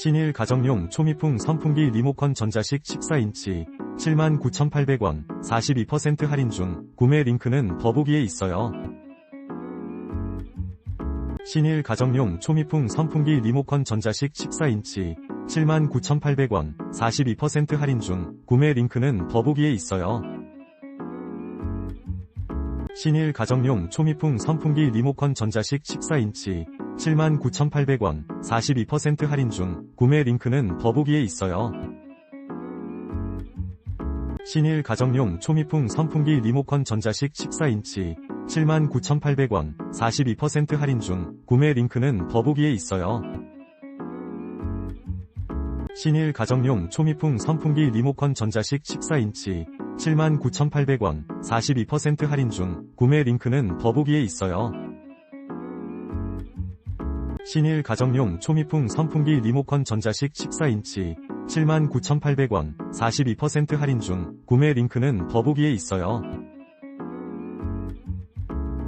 신일 가정용 초미풍 선풍기 리모컨 전자식 14인치 79,800원 42% 할인 중 구매 링크는 더보기에 있어요. 신일 가정용 초미풍 선풍기 리모컨 전자식 14인치 79,800원 42% 할인 중 구매 링크는 더보기에 있어요. 신일 가정용 초미풍 선풍기 리모컨 전자식 14인치 79,800원 42% 할인 중 구매 링크는 더보기에 있어요. 신일 가정용 초미풍 선풍기 리모컨 전자식 14인치 79,800원 42% 할인 중 구매 링크는 더보기에 있어요. 신일 가정용 초미풍 선풍기 리모컨 전자식 14인치 79,800원 42% 할인 중 구매 링크는 더보기에 있어요. 신일 가정용 초미풍 선풍기 리모컨 전자식 14인치 79,800원 42% 할인 중 구매 링크는 더보기에 있어요.